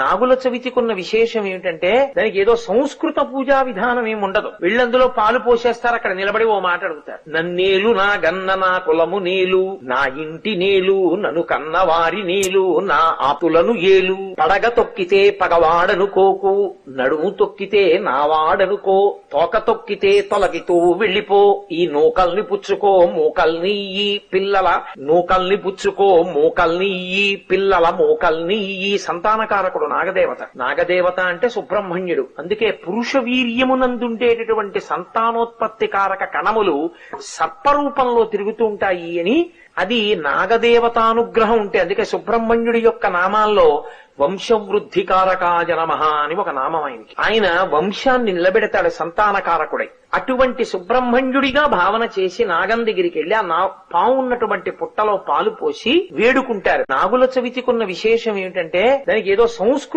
నాగుల చవితికున్న విశేషం ఏమిటంటే దానికి ఏదో సంస్కృత పూజా విధానం ఏమి ఉండదు. వీళ్ళందులో పాలు పోసేస్తారు అక్కడ నిలబడి ఓ మాట అడుగుతారు. నన్నేలు నా గన్న నా కులము నేలు నా ఇంటి నేలు నన్ను కన్నవారి నేలు నా ఆతులను ఏలు. పడగ తొక్కితే పగవాడనుకోకు నడుము తొక్కితే నావాడనుకో తోక తొక్కితే తొలగితూ వెళ్ళిపో ఈ నూకల్ని పుచ్చుకో మూకల్ని ఈ పిల్లల నూకల్ని పుచ్చుకో మూకల్ని ఈ పిల్లల మూకల్ని ఈ సంతానకారకుడు నాగదేవత. నాగదేవత అంటే సుబ్రహ్మణ్యుడు. అందుకే పురుష వీర్యమునందుండేటటువంటి సంతానోత్పత్తి కారక కణములు సర్పరూపంలో తిరుగుతూ ఉంటాయి అని అది నాగదేవతానుగ్రహం ఉంటే అందుకే సుబ్రహ్మణ్యుడి యొక్క నామాల్లో వంశవృద్ధికారకాయ నమ అని ఒక నామం ఆయనకి. ఆయన వంశాన్ని నిలబెడతాడు సంతానకారకుడై. అటువంటి సుబ్రహ్మణ్యుడిగా భావన చేసి నాగం దగ్గరికి వెళ్ళి ఆ నా పావు ఉన్నటువంటి పుట్టలో పాలు పోసి వేడుకుంటారు. నాగుల చవితికున్న విశేషం ఏమిటంటే దానికి ఏదో సంస్కృతి